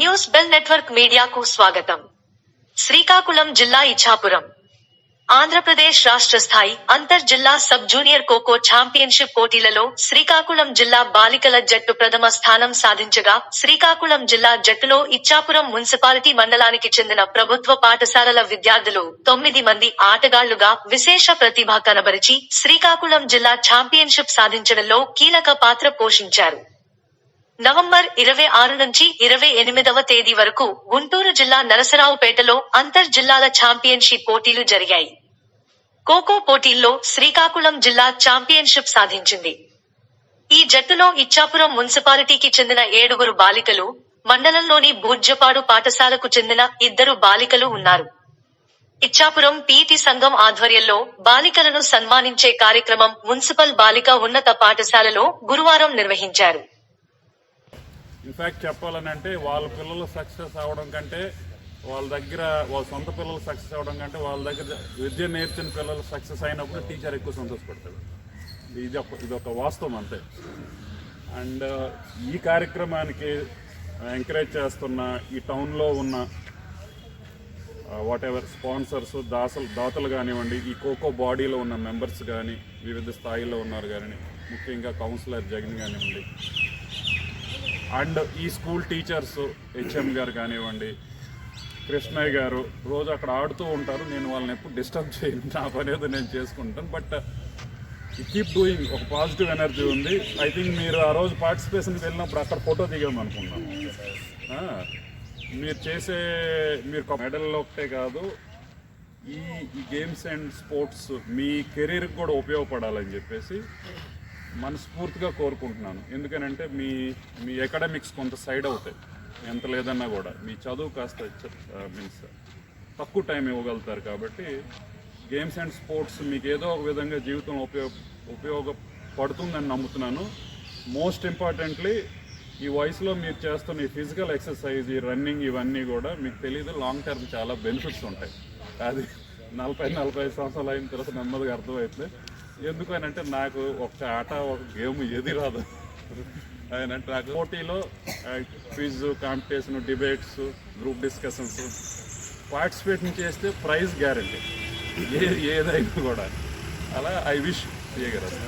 News bell network మీడియాకు స్వాగతం. శ్రీకాకుళం జిల్లా ఇచ్చాపురం ఆంధ్రప్రదేశ్ రాష్ట్ర స్థాయి అంతర్ జిల్లా సబ్ జూనియర్ ఖోఖో ఛాంపియన్షిప్ పోటీలలో శ్రీకాకుళం జిల్లా బాలికల జట్టు ప్రథమ స్థానం సాధించగా శ్రీకాకుళం జిల్లా జట్టులో ఇచ్చాపురం మున్సిపాలిటీ మండలానికి చెందిన ప్రభుత్వ పాఠశాలల విద్యార్థులు తొమ్మిది మంది ఆటగాళ్ళుగా విశేష ప్రతిభ కనబరిచి శ్రీకాకుళం జిల్లా ఛాంపియన్షిప్ సాధించడంలో కీలక పాత్ర పోషించారు. నవంబర్ ఇరవై ఆరు నుంచి ఇరవై ఎనిమిదవ తేదీ వరకు గుంటూరు జిల్లా నరసరావుపేటలో అంతర్ జిల్లాల ఛాంపియన్షిప్ పోటీలు జరిగాయి. ఖోఖో పోటీల్లో శ్రీకాకుళం జిల్లా ఛాంపియన్షిప్ సాధించింది. ఈ జట్టులో ఇచ్చాపురం మున్సిపాలిటీకి చెందిన ఏడుగురు బాలికలు మండలంలోని బూర్జపాడు పాఠశాలకు చెందిన ఇద్దరు బాలికలు ఉన్నారు. ఇచ్చాపురం పీటీ సంఘం ఆధ్వర్యంలో బాలికలను సన్మానించే కార్యక్రమం మున్సిపల్ బాలిక ఉన్నత పాఠశాలలో గురువారం నిర్వహించారు. ఇన్ఫాక్ట్ చెప్పాలని అంటే వాళ్ళ పిల్లలు సక్సెస్ అవ్వడం కంటే వాళ్ళ దగ్గర వాళ్ళ సొంత పిల్లలు సక్సెస్ అవ్వడం కంటే వాళ్ళ దగ్గర విద్య నేర్చిన పిల్లలు సక్సెస్ అయినప్పుడు టీచర్ ఎక్కువ సంతోషపడతాడు. ఇది ఒక ఇది ఒక వాస్తవం అంతే. అండ్ uh, ఈ కార్యక్రమానికి ఎంకరేజ్ చేస్తున్న ఈ టౌన్లో ఉన్న వాట్ ఎవర్ స్పాన్సర్స్ దాసలు దాతలు కానివ్వండి ఈ కోకో బాడీలో ఉన్న మెంబర్స్ కానీ వివిధ స్థాయిలో ఉన్నారు కానీ ముఖ్యంగా కౌన్సిలర్ జగన్ కానివ్వండి అండ్ ఈ స్కూల్ టీచర్స్ హెచ్ఎం గారు కానివ్వండి కృష్ణయ్య గారు రోజు అక్కడ ఆడుతూ ఉంటారు. నేను వాళ్ళని ఎప్పుడు డిస్టర్బ్ చేయను. నా పని ఏదో నేను చేసుకుంటాను. బట్ కీప్ డూయింగ్ ఒక పాజిటివ్ ఎనర్జీ ఉంది. ఐ థింక్ మీరు ఆ రోజు పార్టిసిపేషన్కి వెళ్ళినప్పుడు అక్కడ ఫోటో దిగాము అనుకున్నాను మీరు చేసే మీరు మెడల్ ఒకటే కాదు ఈ ఈ గేమ్స్ అండ్ స్పోర్ట్స్ మీ కెరీర్కి కూడా ఉపయోగపడాలని చెప్పేసి మనస్ఫూర్తిగా కోరుకుంటున్నాను. ఎందుకనంటే మీ మీ అకాడమిక్స్ కొంత సైడ్ అవుతాయి. ఎంత లేదన్నా కూడా. మీ చదువు కాస్త మీన్స్ తక్కువ టైం ఇవ్వగలుగుతారు కాబట్టి గేమ్స్ అండ్ స్పోర్ట్స్ మీకు ఏదో ఒక విధంగా జీవితం ఉపయోగ ఉపయోగపడుతుందని నమ్ముతున్నాను. మోస్ట్ ఇంపార్టెంట్లీ ఈ వయసులో మీరు చేస్తున్న ఈ ఫిజికల్ ఎక్సర్సైజ్ ఈ రన్నింగ్ ఇవన్నీ కూడా మీకు తెలియదు లాంగ్ టర్మ్ చాలా బెనిఫిట్స్ ఉంటాయి. అది నలభై నలభై ఐదు సంవత్సరాలు అయిన తర్వాత నెమ్మదిగా అర్థమవుతుంది. ఎందుకనంటే నాకు ఒక ఆట ఒక గేమ్ ఏది రాదు. అదేనంటే నాకు పోటీలో quiz competition debates group discussions participate చేస్తే ప్రైజ్ గ్యారంటీ. ఏ ఏదైనా కూడా. అలా ఐ విష్ చేయగలరు